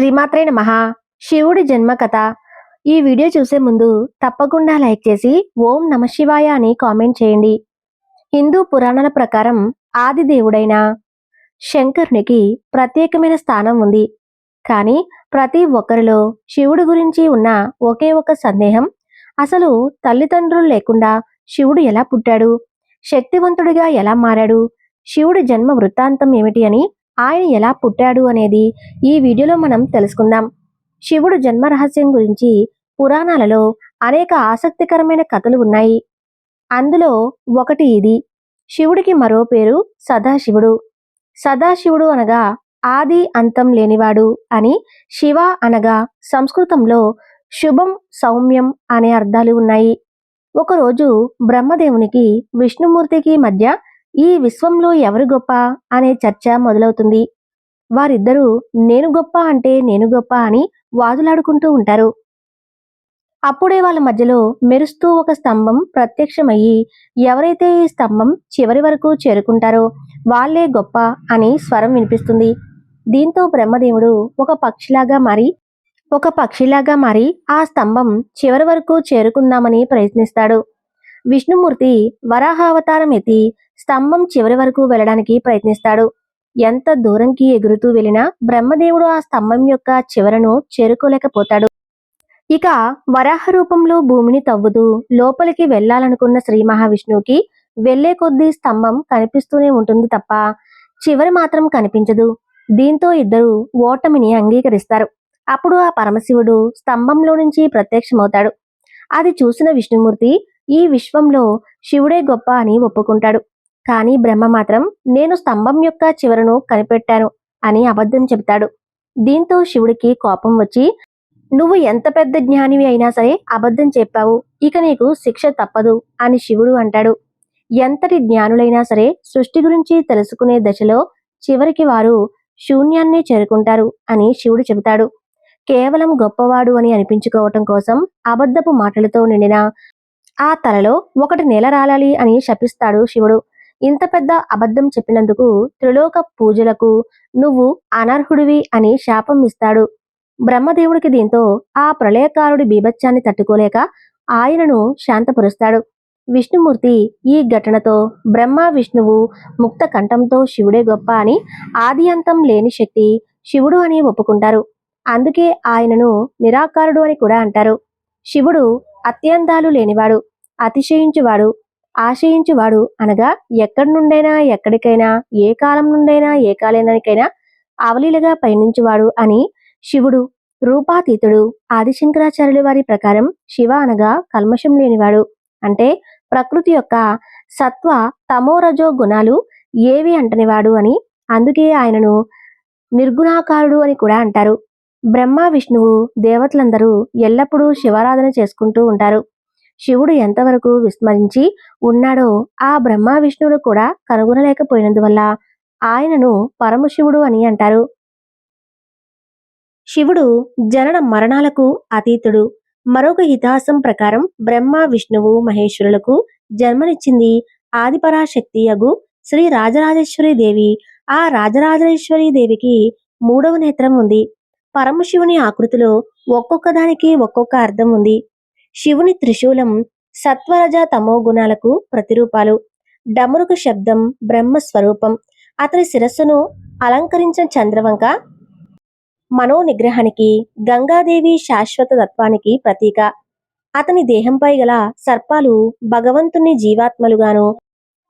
శ్రీమాత్రే మహా శివుడి జన్మ కథ ఈ వీడియో చూసే ముందు తప్పకుండా లైక్ చేసి ఓం నమ శివాయ అని కామెంట్ చేయండి. హిందూ పురాణాల ప్రకారం ఆది దేవుడైన శంకరునికి ప్రత్యేకమైన స్థానం ఉంది. కానీ ప్రతి ఒక్కరిలో శివుడి గురించి ఉన్న ఒకే ఒక సందేహం అసలు తల్లిదండ్రులు లేకుండా శివుడు ఎలా పుట్టాడు శక్తివంతుడిగా ఎలా మారాడు శివుడి జన్మ వృత్తాంతం ఏమిటి అని ఆయన ఎలా పుట్టాడు అనేది ఈ వీడియోలో మనం తెలుసుకుందాం. శివుడు జన్మ రహస్యం గురించి పురాణాలలో అనేక ఆసక్తికరమైన కథలు ఉన్నాయి. అందులో ఒకటి ఇది. శివుడికి మరో పేరు సదాశివుడు. సదాశివుడు అనగా ఆది అంతం లేనివాడు అని శివ అనగా సంస్కృతంలో శుభం సౌమ్యం అనే అర్థాలు ఉన్నాయి. ఒకరోజు బ్రహ్మదేవునికి విష్ణుమూర్తికి మధ్య ఈ విశ్వంలో ఎవరు గొప్ప అనే చర్చ మొదలవుతుంది. వారిద్దరూ నేను గొప్ప అంటే నేను గొప్ప అని వాదులాడుకుంటూ ఉంటారు. అప్పుడే వాళ్ళ మధ్యలో మెరుస్తూ ఒక స్తంభం ప్రత్యక్షమయ్యి ఎవరైతే ఈ స్తంభం చివరి వరకు చేరుకుంటారో వాళ్ళే గొప్ప అని స్వరం వినిపిస్తుంది. దీంతో బ్రహ్మదేవుడు ఒక పక్షిలాగా మారి ఒక పక్షిలాగా మారి ఆ స్తంభం చివరి వరకు చేరుకుందామని ప్రయత్నిస్తాడు. విష్ణుమూర్తి వరాహావతారం ఎత్తి స్తంభం చివరి వరకు వెళ్ళడానికి ప్రయత్నిస్తాడు. ఎంత దూరంకి ఎగురుతూ వెళ్ళినా బ్రహ్మదేవుడు ఆ స్తంభం యొక్క చివరను చేరుకోలేకపోతాడు. ఇక వరాహ రూపంలో భూమిని తవ్వుతూ లోపలికి వెళ్ళాలనుకున్న శ్రీ మహావిష్ణువుకి వెళ్ళే కొద్దీ స్తంభం కనిపిస్తూనే ఉంటుంది తప్ప చివరి మాత్రం కనిపించదు. దీంతో ఇద్దరు ఓటమిని అంగీకరిస్తారు. అప్పుడు ఆ పరమశివుడు స్తంభంలో నుంచి ప్రత్యక్షమవుతాడు. అది చూసిన విష్ణుమూర్తి ఈ విశ్వంలో శివుడే గొప్ప అని ఒప్పుకుంటాడు. కానీ బ్రహ్మ మాత్రం నేను స్తంభం యొక్క చివరను కనిపెట్టాను అని అబద్ధం చెబుతాడు. దీంతో శివుడికి కోపం వచ్చి నువ్వు ఎంత పెద్ద జ్ఞానివి అయినా సరే అబద్ధం చెప్పావు. ఇక నీకు శిక్ష తప్పదు అని శివుడు అంటాడు. ఎంతటి జ్ఞానులైనా సరే సృష్టి గురించి తెలుసుకునే దశలో చివరికి వారు శూన్యాన్ని చేరుకుంటారు అని శివుడు చెబుతాడు. కేవలం గొప్పవాడు అని అనిపించుకోవటం కోసం అబద్ధపు మాటలతో నిండిన ఆ తలలో ఒకటి నేల రాలాలి అని శపిస్తాడు శివుడు. ఇంత పెద్ద అబద్ధం చెప్పినందుకు త్రిలోక పూజలకు నువ్వు అనర్హుడివి అని శాపం ఇస్తాడు. బ్రహ్మదేవుడికి దీంతో ఆ ప్రళయకారుడి బీభత్సాన్ని తట్టుకోలేక ఆయనను శాంతపరుస్తాడు. విష్ణుమూర్తి ఈ ఘటనతో బ్రహ్మ విష్ణువు ముక్త కంఠంతో శివుడే గొప్ప అని ఆది అంతం లేని శక్తి శివుడు అని ఒప్పుకుంటారు. అందుకే ఆయనను నిరాకారుడు అని కూడా అంటారు. శివుడు అత్యంతాలు లేనివాడు. అతిశయించువాడు ఆశయించువాడు అనగా ఎక్కడి నుండైనా ఎక్కడికైనా ఏ కాలం నుండైనా ఏ కాలేనానికైనా అవలీలగా పయనించువాడు అని శివుడు రూపాతీతుడు ఆదిశంకరాచార్యుల వారి ప్రకారం శివ అనగా కల్మషం లేనివాడు. అంటే ప్రకృతి యొక్క సత్వ తమోరజో గుణాలు ఏవి అంటనివాడు అని అందుకే ఆయనను నిర్గుణాకారుడు అని కూడా అంటారు. బ్రహ్మ విష్ణువు దేవతలందరూ ఎల్లప్పుడూ శివారాధన చేసుకుంటూ ఉంటారు. శివుడు ఎంతవరకు విస్మరించి ఉన్నాడో ఆ బ్రహ్మ విష్ణువులు కూడా కనుగొనలేకపోయినందువల్ల ఆయనను పరమశివుడు అని అంటారు. శివుడు జనన మరణాలకు అతీతుడు. మరొక ఇతిహాసం ప్రకారం బ్రహ్మ విష్ణువు మహేశ్వరులకు జన్మనిచ్చింది ఆదిపరాశక్తి అగు శ్రీ రాజరాజేశ్వరి దేవి. ఆ రాజరాజేశ్వరి దేవికి మూడవ నేత్రం ఉంది. పరమశివుని ఆకృతిలో ఒక్కొక్క దానికి ఒక్కొక్క అర్థం ఉంది. శివుని త్రిశూలం సత్వరజ తమో గుణాలకు ప్రతిరూపాలు. డమరుక శబ్దం బ్రహ్మ స్వరూపం. అతని శిరస్సును అలంకరించిన చంద్రవంక మనో నిగ్రహానికి గంగాదేవి శాశ్వత తత్వానికి ప్రతీక. అతని దేహంపై గల సర్పాలు భగవంతుని జీవాత్మలుగాను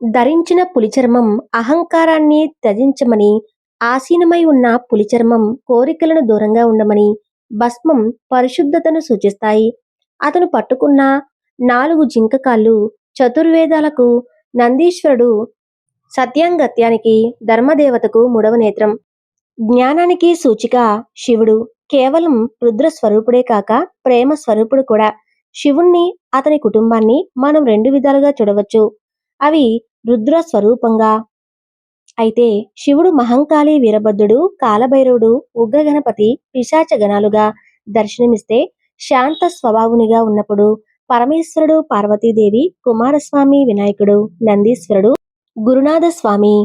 ధరించిన పులిచర్మం అహంకారాన్ని త్యజించమని ఆసీనమై ఉన్న పులిచర్మం కోరికలను దూరంగా ఉండమని భస్మం పరిశుద్ధతను సూచిస్తాయి. అతను పట్టుకున్న నాలుగు జింకకాళ్ళు చతుర్వేదాలకు నందీశ్వరుడు సత్యాంగత్యానికి ధర్మదేవతకు మూడవ నేత్రం జ్ఞానానికి సూచిక శివుడు. కేవలం రుద్ర స్వరూపుడే కాక ప్రేమ స్వరూపుడు కూడా. శివుణ్ణి అతని కుటుంబాన్ని మనం రెండు విధాలుగా చూడవచ్చు. అవి రుద్ర స్వరూపంగా అయితే శివుడు మహంకాళి వీరభద్రుడు కాలభైరవుడు ఉగ్రగణపతి పిశాచ గణాలుగా దర్శనమిస్తే శాంత స్వభావునిగా ఉన్నప్పుడు పరమేశ్వరుడు పార్వతీదేవి కుమారస్వామి వినాయకుడు నందీశ్వరుడు గురునాథ స్వామి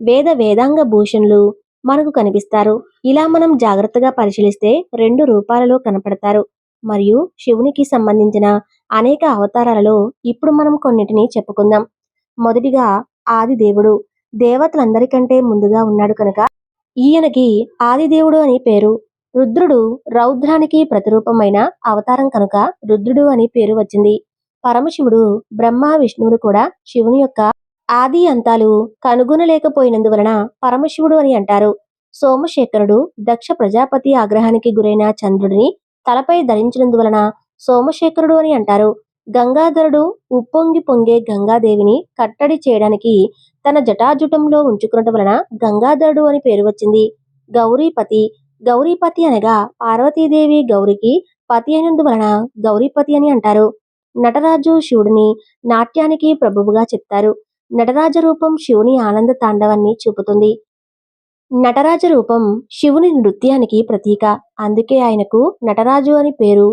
వేద వేదాంగ భూషణులు మనకు కనిపిస్తారు. ఇలా మనం జాగ్రత్తగా పరిశీలిస్తే రెండు రూపాలలో కనపడతారు. మరియు శివునికి సంబంధించిన అనేక అవతారాలలో ఇప్పుడు మనం కొన్నిటిని చెప్పుకుందాం. మొదటిగా ఆది దేవుడు దేవతలందరికంటే ముందుగా ఉన్నాడు కనుక ఈయనకి ఆదిదేవుడు అని పేరు. రుద్రుడు రౌద్రానికి ప్రతిరూపమైన అవతారం కనుక రుద్రుడు అని పేరు వచ్చింది. పరమశివుడు బ్రహ్మ విష్ణువుడు కూడా శివుని యొక్క ఆది అంతాలు కనుగొనలేకపోయినందువలన పరమశివుడు అని అంటారు. సోమశేఖరుడు దక్ష ప్రజాపతి ఆగ్రహానికి గురైన చంద్రుడిని తలపై ధరించినందువలన సోమశేఖరుడు అని అంటారు. గంగాధరుడు ఉప్పొంగి పొంగే గంగాదేవిని కట్టడి చేయడానికి తన జటాజుటంలో ఉంచుకున్నట వలన గంగాధరుడు అని పేరు వచ్చింది. గౌరీపతి గౌరీపతి అనగా పార్వతీదేవి గౌరికి పతి అయినందువలన గౌరీపతి అని అంటారు. నటరాజు శివుడిని నాట్యానికి ప్రభువుగా చెప్తారు. నటరాజ రూపం శివుని ఆనంద తాండవాన్ని చూపుతుంది. నటరాజ రూపం శివుని నృత్యానికి ప్రతీక. అందుకే ఆయనకు నటరాజు అని పేరు.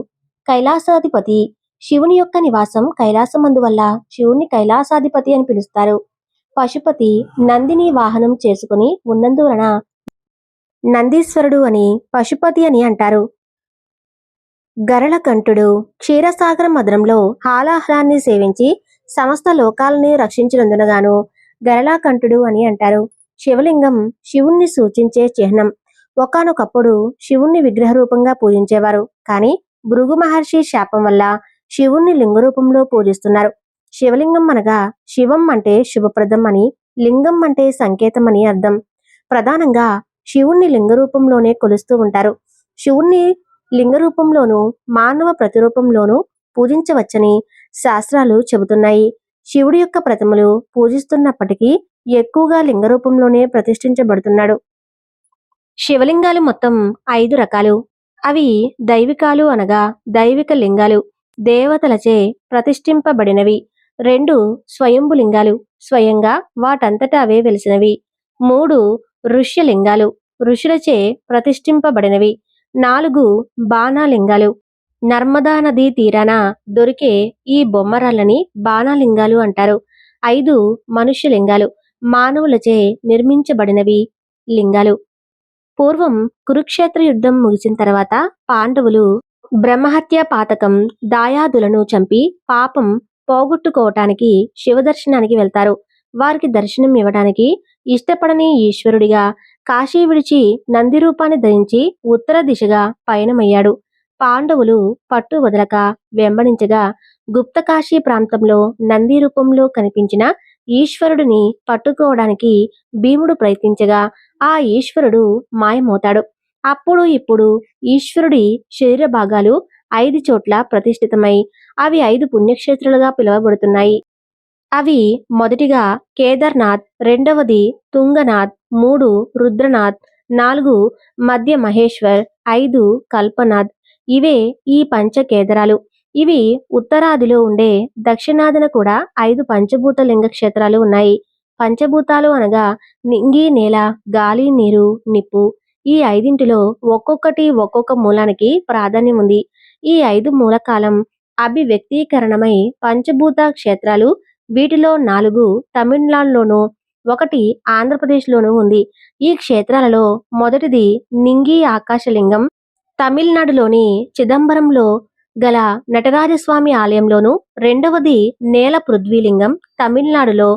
కైలాసాధిపతి శివుని యొక్క నివాసం కైలాసమందువల్ల శివుని కైలాసాధిపతి అని పిలుస్తారు. పశుపతి నందిని వాహనం చేసుకుని ఉన్నందువలన నందీశ్వరుడు అని పశుపతి అని అంటారు. గరళకంఠుడు క్షీరసాగర మధురంలో హాలాహలాన్ని సేవించి సమస్త లోకాలని రక్షించినందునగాను గరళాకంఠుడు అని అంటారు. శివలింగం శివుణ్ణి సూచించే చిహ్నం. ఒకానొకప్పుడు శివుణ్ణి విగ్రహ రూపంగా పూజించేవారు. కానీ భృగు మహర్షి శాపం వల్ల శివుణ్ణి లింగ రూపంలో పూజిస్తున్నారు. శివలింగం అనగా శివం అంటే శుభప్రదం అని లింగం అంటే సంకేతం అని అర్థం. ప్రధానంగా శివుణ్ణి లింగ రూపంలోనే కొలుస్తూ ఉంటారు. శివుణ్ణి లింగరూపంలోనూ మానవ ప్రతిరూపంలోనూ పూజించవచ్చని శాస్త్రాలు చెబుతున్నాయి. శివుడి యొక్క ప్రతిమలు పూజిస్తున్నప్పటికీ ఎక్కువగా లింగ రూపంలోనే ప్రతిష్ఠించబడుతున్నాడు. శివలింగాలు మొత్తం ఐదు రకాలు. అవి దైవికాలు అనగా దైవిక లింగాలు. దేవతలచే ప్రతిష్ఠింపబడినవి. రెండు స్వయంభు లింగాలు స్వయంగా వాటంతట అవే వెలిసినవి. మూడు ఋష్యలింగాలు. ఋషులచే ప్రతిష్ఠింపబడినవి. నాలుగు బాణాలింగాలు. నర్మదా నదీ తీరాన దొరికే ఈ బొమ్మరాళ్ళని బాణాలింగాలు అంటారు. ఐదు మనుష్యలింగాలు. మానవులచే నిర్మించబడినవి లింగాలు. పూర్వం కురుక్షేత్ర యుద్ధం ముగిసిన తర్వాత పాండవులు బ్రహ్మహత్య పాతకం దాయాదులను చంపి పాపం పోగొట్టుకోవటానికి శివదర్శనానికి వెళ్తారు. వారికి దర్శనం ఇవ్వడానికి ఇష్టపడని ఈశ్వరుడిగా కాశీ విడిచి నంది రూపాన్ని ధరించి ఉత్తర దిశగా పయనమయ్యాడు. పాండవులు పట్టు వదలక వెంబడించగా గుప్త కాశీ ప్రాంతంలో నంది రూపంలో కనిపించిన ఈశ్వరుడిని పట్టుకోవడానికి భీముడు ప్రయత్నించగా ఆ ఈశ్వరుడు మాయమవుతాడు. అప్పుడు ఇప్పుడు ఈశ్వరుడి శరీర భాగాలు ఐదు చోట్ల ప్రతిష్ఠితమై అవి ఐదు పుణ్యక్షేత్రాలుగా పిలువబడుతున్నాయి. అవి మొదటిగా కేదార్నాథ్ రెండవది తుంగనాథ్ మూడు రుద్రనాథ్ నాలుగు మధ్య మహేశ్వర్ ఐదు కల్పనాథ్. ఇవే ఈ పంచకేదరాలు ఇవి ఉత్తరాదిలో ఉండే దక్షిణాదిన కూడా ఐదు పంచభూత లింగ క్షేత్రాలు ఉన్నాయి. పంచభూతాలు అనగా నింగి నేల గాలి నీరు నిప్పు. ఈ ఐదింటిలో ఒక్కొక్కటి ఒక్కొక్క మూలానికి ప్రాధాన్యం ఉంది. ఈ ఐదు మూలకాలం అభివ్యక్తీకరణమై పంచభూత క్షేత్రాలు వీటిలో నాలుగు తమిళనాడులోను ఒకటి ఆంధ్రప్రదేశ్లోనూ ఉంది. ఈ క్షేత్రాలలో మొదటిది నింగి ఆకాశలింగం. తమిళనాడులోని చిదంబరంలో గల నటరాజస్వామి ఆలయంలోను రెండవది నేల పృథ్వీలింగం. తమిళనాడులో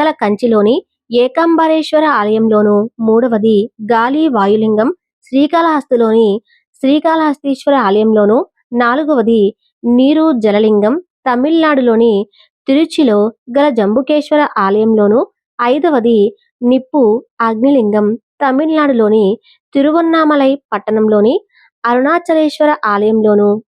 గల కంచిలోని ఏకాంబరేశ్వర ఆలయంలోను మూడవది గాలి వాయులింగం. శ్రీకాళహస్తిలోని శ్రీకాళహస్తీశ్వర ఆలయంలోను నాలుగవది నీరు జలలింగం. తమిళనాడులోని తిరుచిలో గల జంబుకేశ్వర ఆలయంలోను ఐదవది నిప్పు అగ్నిలింగం తమిళనాడులోని తిరువన్నామలై పట్టణంలోని అరుణాచలేశ్వర ఆలయంలోను.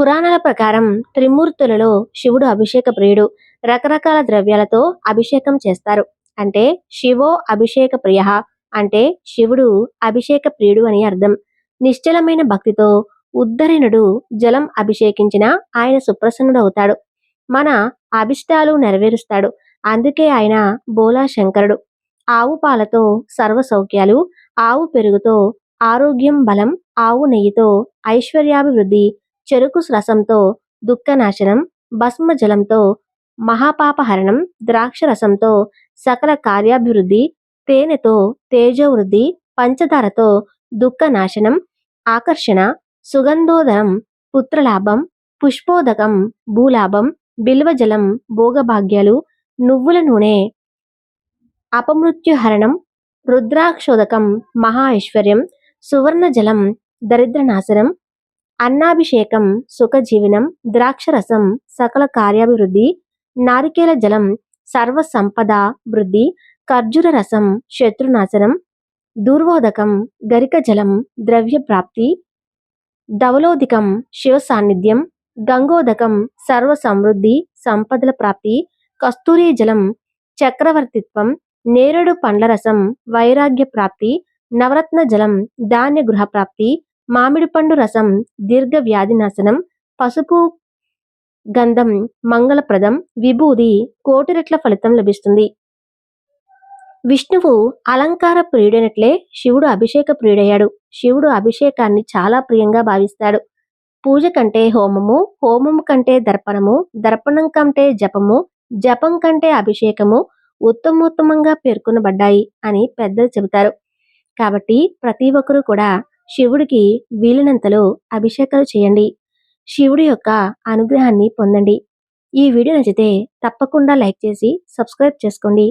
పురాణాల ప్రకారం త్రిమూర్తులలో శివుడు అభిషేక ప్రియుడు. రకరకాల ద్రవ్యాలతో అభిషేకం చేస్తారు. అంటే శివో అభిషేక ప్రియ అంటే శివుడు అభిషేక ప్రియుడు అని అర్థం. నిశ్చలమైన భక్తితో ఉద్ధరిణుడు జలం అభిషేకించిన ఆయన సుప్రసన్నుడవుతాడు. మన అభిష్టాలు నెరవేరుస్తాడు. అందుకే ఆయన బోలా శంకరుడు. ఆవు పాలతో సర్వసౌఖ్యాలు ఆవు పెరుగుతో ఆరోగ్యం బలం ఆవు నెయ్యితో ఐశ్వర్యాభివృద్ధి చెరుకు రసంతో దుఃఖనాశనం భస్మ జలంతో మహాపాపహరణం ద్రాక్ష రసంతో సకల కార్యాభివృద్ధి తేనెతో తేజోవృద్ధి పంచదారతో దుఃఖనాశనం ఆకర్షణ సుగంధోదరం పుత్రలాభం పుష్పోదకం భూలాభం బిల్వజలం భోగభాగ్యాలు నువ్వుల నూనె అపమృత్యుహరణం రుద్రాక్షోదకం మహా ఐశ్వర్యం సువర్ణజలం దరిద్రనాశనం అన్నాభిషేకం సుఖజీవనం ద్రాక్షరసం సకల కార్యాభివృద్ధి నారికేల జలం సర్వ సంపద వృద్ధి ఖర్జూర రసం శత్రునాశనం దూర్వోదకం గరిక జలం ద్రవ్య ప్రాప్తి ధవలోదికం శివ సాన్నిధ్యం గంగోదకం సర్వ సమృద్ధి సంపదల ప్రాప్తి కస్తూరి జలం చక్రవర్తిత్వం నేరేడు పండ్ల రసం వైరాగ్య ప్రాప్తి నవరత్న జలం ధాన్య గృహ ప్రాప్తి మామిడి పండు రసం దీర్ఘ వ్యాధి నాశనం పసుపు గంధం మంగళప్రదం విభూది కోటి రెట్ల ఫలితం లభిస్తుంది. విష్ణువు అలంకార ప్రియుడైనట్లే శివుడు అభిషేక ప్రియుడయ్యాడు. శివుడు అభిషేకాన్ని చాలా ప్రియంగా భావిస్తాడు. పూజ కంటే హోమము హోమము కంటే దర్పణము దర్పణం కంటే జపము జపం కంటే అభిషేకము ఉత్తమోత్తమంగా పేర్కొనబడ్డాయి అని పెద్దలు చెబుతారు. కాబట్టి ప్రతి ఒక్కరూ కూడా శివుడికి వీలైనంతలో అభిషేకాలు చేయండి. శివుడి యొక్క అనుగ్రహాన్ని పొందండి. ఈ వీడియో నచ్చితే తప్పకుండా లైక్ చేసి సబ్స్క్రైబ్ చేసుకోండి.